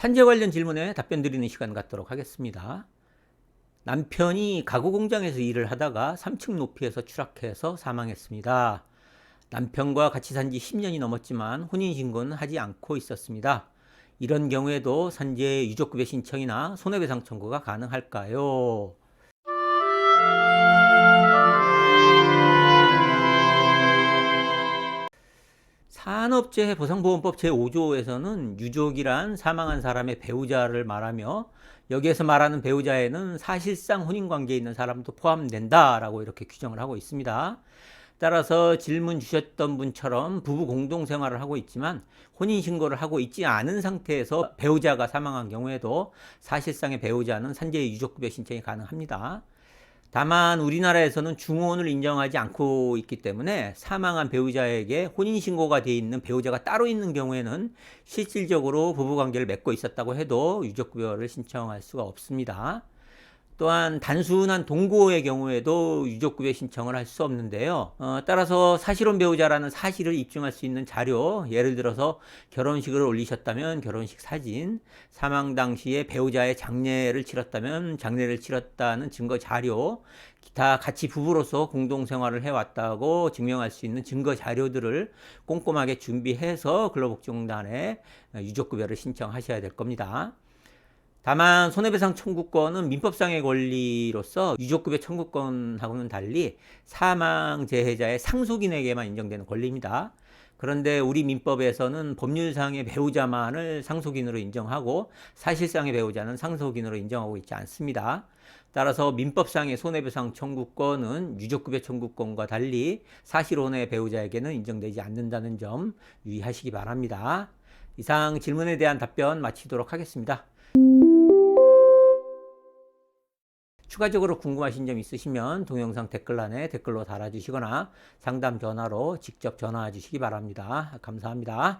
산재 관련 질문에 답변 드리는 시간 갖도록 하겠습니다. 남편이 가구 공장에서 일을 하다가 3층 높이에서 추락해서 사망했습니다. 남편과 같이 산 지 10년이 넘었지만 혼인신고는 하지 않고 있었습니다. 이런 경우에도 산재 유족급여 신청이나 손해배상 청구가 가능할까요? 산업재해 보상보험법 제5조에서는 유족이란 사망한 사람의 배우자를 말하며 여기에서 말하는 배우자에는 사실상 혼인 관계에 있는 사람도 포함된다라고 이렇게 규정을 하고 있습니다. 따라서 질문 주셨던 분처럼 부부 공동 생활을 하고 있지만 혼인 신고를 하고 있지 않은 상태에서 배우자가 사망한 경우에도 사실상의 배우자는 산재 유족급여 신청이 가능합니다. 다만 우리나라에서는 중혼을 인정하지 않고 있기 때문에 사망한 배우자에게 혼인신고가 돼 있는 배우자가 따로 있는 경우에는 실질적으로 부부관계를 맺고 있었다고 해도 유족급여를 신청할 수가 없습니다. 또한 단순한 동거의 경우에도 유족급여 신청을 할 수 없는데요. 어, 따라서 사실혼 배우자라는 사실을 입증할 수 있는 자료, 예를 들어서 결혼식을 올리셨다면 결혼식 사진, 사망 당시에 배우자의 장례를 치렀다면 장례를 치렀다는 증거 자료, 기타 같이 부부로서 공동 생활을 해왔다고 증명할 수 있는 증거 자료들을 꼼꼼하게 준비해서 근로복지공단에 유족급여를 신청하셔야 될 겁니다. 다만 손해배상 청구권은 민법상의 권리로서 유족급여 청구권하고는 달리 사망 재해자의 상속인에게만 인정되는 권리입니다. 그런데 우리 민법에서는 법률상의 배우자만을 상속인으로 인정하고 사실상의 배우자는 상속인으로 인정하고 있지 않습니다. 따라서 민법상의 손해배상 청구권은 유족급여 청구권과 달리 사실혼의 배우자에게는 인정되지 않는다는 점 유의하시기 바랍니다. 이상 질문에 대한 답변 마치도록 하겠습니다. 추가적으로 궁금하신 점 있으시면 동영상 댓글란에 댓글로 달아주시거나 상담 전화로 직접 전화 주시기 바랍니다. 감사합니다.